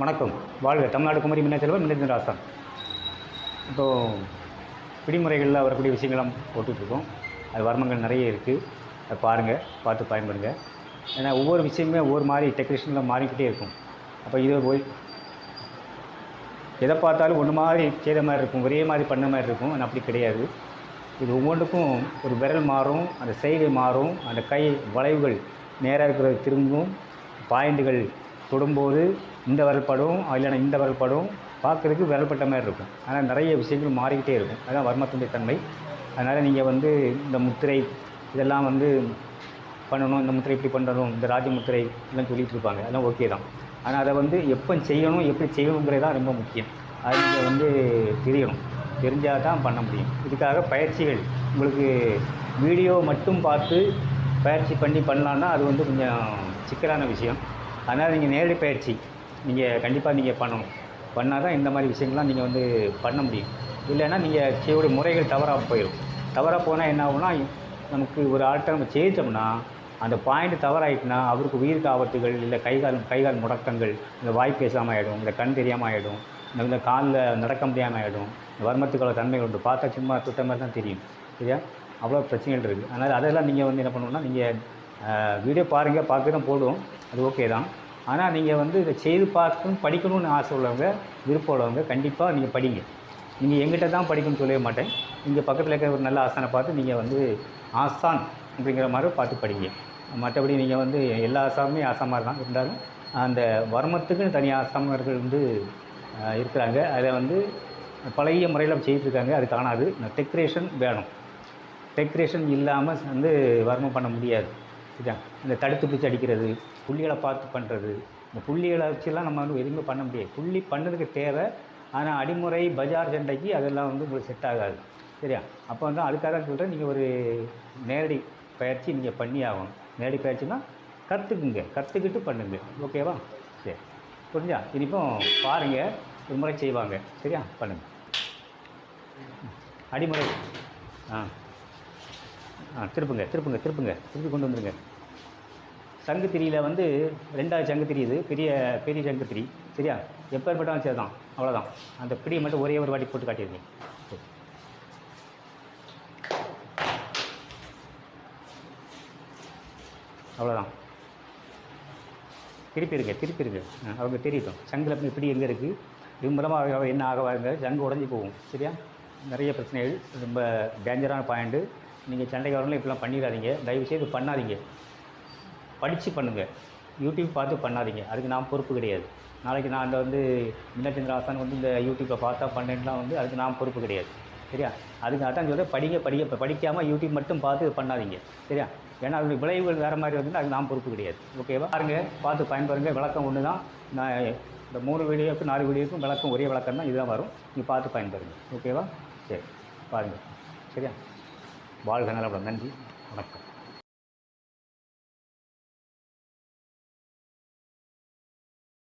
வணக்கம். வாழ்க தமிழ்நாடு குமரி மின்னச்செல்வன் மின்னச்சந்திர ராசன் இப்போது விதிமுறைகளில் வரக்கூடிய விஷயங்கள்லாம் போட்டுட்ருக்கோம். அது வர்மங்கள் நிறைய இருக்குது அதை பாருங்கள் பார்த்து பயன்படுங்க. ஏன்னா ஒவ்வொரு விஷயமே ஒவ்வொரு மாதிரி டெக்கரேஷனில் மாறிக்கிட்டே இருக்கும். அப்போ இதை போய் எதை பார்த்தாலும் ஒன்று மாதிரி செய்த மாதிரி இருக்கும். ஒரே மாதிரி பண்ண மாதிரி இருக்கும். ஆனால் அப்படி கிடையாது. இது ஒவ்வொன்றுக்கும் ஒரு விரல் மாறும் அந்த செய்கை மாறும் அந்த கை வளைவுகள் நேராக இருக்கிறது திரும்பும் பாயிண்டுகள் தொடும்போது இந்த விரல் படும் இல்லைன்னா இந்த விரல் படும். பார்க்குறதுக்கு விரல்பட்ட மாதிரி இருக்கும். ஆனால் நிறைய விஷயங்கள் மாறிக்கிட்டே இருக்கும். அதுதான் வர்மத்தினுடைய தன்மை. அதனால் நீங்கள் வந்து இந்த முத்திரை இதெல்லாம் வந்து பண்ணணும். இந்த முத்திரை இப்படி பண்ணணும். இந்த ராஜ முத்திரை எல்லாம் சொல்லிட்டு இருப்பாங்க. அதெல்லாம் ஓகே தான். ஆனால் அதை வந்து எப்போ செய்யணும் எப்படி செய்யணுங்கிறது தான் ரொம்ப முக்கியம். அது நீங்கள் வந்து தெரியணும். தெரிஞ்சால் தான் பண்ண முடியும். இதுக்காக பயிற்சிகள். உங்களுக்கு வீடியோ மட்டும் பார்த்து பயிற்சி பண்ணி பண்ணலான்னா அது வந்து கொஞ்சம் சிக்கலான விஷயம். அதனால் நீங்கள் நேரடி பயிற்சி நீங்கள் கண்டிப்பாக நீங்கள் பண்ணணும். பண்ணால் தான் இந்த மாதிரி விஷயங்கள்லாம் நீங்கள் வந்து பண்ண முடியும். இல்லைன்னா நீங்கள் செய்யக்கூடிய முறைகள் தவறாக போயிடும் தவறாக போனால் என்ன ஆகும்னா நமக்கு ஒரு ஆள்கிட்ட நம்ம ஜெயித்தோம்னா அந்த பாயிண்ட் தவறாயிட்டுனா அவருக்கு உயிருக்கு ஆபத்துகள் இல்லை கைகால் கைகால் முடக்கங்கள் இந்த வாய் பேசாமல் ஆகிடும் இந்த கண் தெரியாமல் ஆகிடும் இந்த காலில் நடக்க முடியாமல் ஆகிடும் இந்த தன்மைகள் உண்டு. பார்த்தா சும்மா துட்ட மாதிரி தான் தெரியும். சரியா? அவ்வளோ பிரச்சனைகள் இருக்குது அதனால் அதெல்லாம் நீங்கள் வந்து என்ன பண்ணணும்னா நீங்கள் வீடியோ பாருங்கள் பார்க்க தான் போடுவோம் அது ஓகே தான். ஆனால் நீங்கள் வந்து இதை செய்து பார்க்கணும் படிக்கணும்னு ஆசை உள்ளவங்க விருப்பம் உள்ளவங்க கண்டிப்பாக நீங்கள் படிங்க. நீங்கள் எங்கிட்ட தான் படிக்கணும்னு சொல்லவே மாட்டேன். இங்கே பக்கத்தில் இருக்கிற ஒரு நல்ல ஆசானை பார்த்து நீங்கள் வந்து ஆசான் அப்படிங்கிற மாதிரி பார்த்து படிங்க. மற்றபடி நீங்கள் வந்து எல்லா ஆசாமுமே ஆசாமாக தான் இருந்தாலும் அந்த வர்மத்துக்குன்னு தனியாக ஆசாமர்கள் வந்து இருக்கிறாங்க. அதை வந்து பழைய முறையில் செய்துட்ருக்காங்க அது காணாது டெக்ரேஷன் வேணும். டெக்ரேஷன் இல்லாமல் வந்து வர்மம் பண்ண முடியாது. சரியா? இந்த தடுத்து பிடிச்சி அடிக்கிறது புள்ளிகளை பார்த்து பண்ணுறது இந்த புள்ளிகளை வச்சுலாம் நம்ம வந்து எதுவுமே பண்ண முடியாது. புள்ளி பண்ணதுக்கு தேவை ஆனால் அடிமுறை பஜார் சண்டைக்கு அதெல்லாம் வந்து உங்களுக்கு செட் ஆகாது. சரியா? அப்போ வந்து அதுக்காக தான் சொல்கிறேன் நீங்கள் ஒரு நேரடி பயிற்சி நீங்கள் பண்ணி ஆகணும். நேரடி பயிற்சினா கற்றுக்குங்க கற்றுக்கிட்டு பண்ணுங்க. ஓகேவா சரி. புரிஞ்சா? இனிப்போ பாருங்கள் ஒரு முறை செய்வாங்க. சரியா? பண்ணுங்கள் அடிமுறை. ஆ. ஆ திருப்புங்க திருப்புங்க திருப்புங்க. திருப்பி கொண்டு வந்துருங்க. சங்கு திரியில் வந்து ரெண்டாவது சங்குத்திரி இது பெரிய பெரிய சங்குத்திரி. திரி சரியா? எப்பேற்பட்டாலும் சரி தான் அவ்வளோதான் அந்த பிடியை மட்டும் ஒரே ஒரு வாட்டி போட்டு காட்டிடுங்க. அவ்வளோதான் திருப்பி இருங்க திருப்பி இருங்க அவங்க தெரியட்டும். சங்கில் இப்படி எங்கே இருக்குது இது மூலமாக என்ன என்ன ஆகவாங்க சங்கு உடஞ்சி போகும். சரியா? நிறைய பிரச்சனைகள். ரொம்ப டேஞ்சரான பாயிண்ட்டு நீங்கள் சண்டைக்கு வரணும் இப்படிலாம் பண்ணிடாதீங்க. தயவு செய்து பண்ணாதீங்க. படித்து பண்ணுங்கள் யூடியூப் பார்த்து பண்ணாதீங்க. அதுக்கு நான் பொறுப்பு கிடையாது. நாளைக்கு நான் அந்த வந்து மின்னச்சந்திர ஆசான் வந்து இந்த யூடியூப்பை பார்த்தா பண்ணேன்லாம் வந்து அதுக்கு நான் பொறுப்பு கிடையாது. சரியா? அதுக்கு அதான் சொல்கிறேன் படிங்க படிக்க இப்போ படிக்காமல் யூடியூப் மட்டும் பார்த்து பண்ணாதீங்க. சரியா? ஏன்னா அதோடைய விளைவுகள் வேறு மாதிரி வந்து அதுக்கு நான் பொறுப்பு கிடையாது. ஓகேவா பாருங்க. பார்த்து பயன்பெறுங்க. விளக்கம் ஒன்று தான் நான் இந்த மூணு வீடியோக்கும் நாலு வீடியோக்கும் விளக்கம் ஒரே விளக்கம் தான் இதுதான் வரும். நீங்கள் பார்த்து பயன்பெறுங்க. ஓகேவா சரி. பாருங்கள் சரியா? வாழ்க நலப்படம் நன்றி. வணக்கம்.